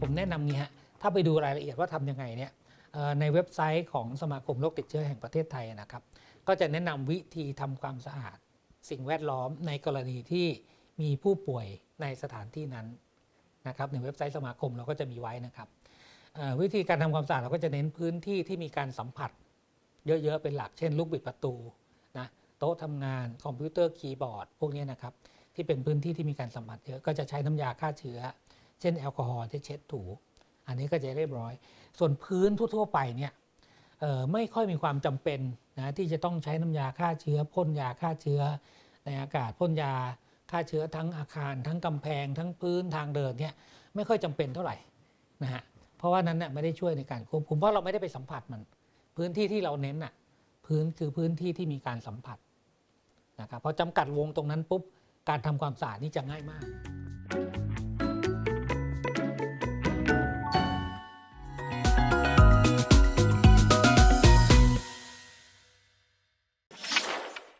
ผมแนะนำนี้ฮะถ้าไปดูรายละเอียดว่าทำยังไงเนี่ยในเว็บไซต์ของสมาคมโรคติดเชื้อแห่งประเทศไทยนะครับ ก็จะแนะนำวิธีทำความสะอาด สิ่งแวดล้อมในกรณีที่มีผู้ป่วยในสถานที่นั้นนะครับในเว็บไซต์สมาคมเราก็จะมีไว้นะครับวิธีการทำความสะอาดเราก็จะเน้นพื้นที่ที่มีการสัมผัส เยอะๆเป็นหลักเช่น ลูกบิดประตูนะโต๊ะทำงานคอมพิวเตอร์คีย์บอร์ดพวกนี้นะครับที่เป็นพื้นที่ที่มีการสัมผัสเยอะก็จะใช้น้ำยาฆ่าเชื้อ เช่นแอลกอฮอล์ที่เช็ดถู อันนี้ก็จะเรียบร้อย ส่วนพื้นทั่ว ๆ ไปเนี่ยไม่ค่อยมีความจำเป็นนะที่จะต้องใช้น้ำยาฆ่าเชื้อพ่นยาฆ่าเชื้อ ในอากาศพ่นยาฆ่าเชื้อทั้งอาคาร ทั้งกำแพง ทั้งพื้นทางเดินเนี่ยไม่ค่อยจำเป็นเท่าไหร่นะฮะเพราะว่านั้นเนี่ยไม่ได้ช่วยในการควบคุมเพราะเราไม่ได้ไปสัมผัสมัน พื้นที่ที่เราเน้นน่ะพื้นคือพื้นที่ที่มีการสัมผัสนะครับพอจำกัดวงตรงนั้นปุ๊บการทำความสะอาดนี่จะง่ายมาก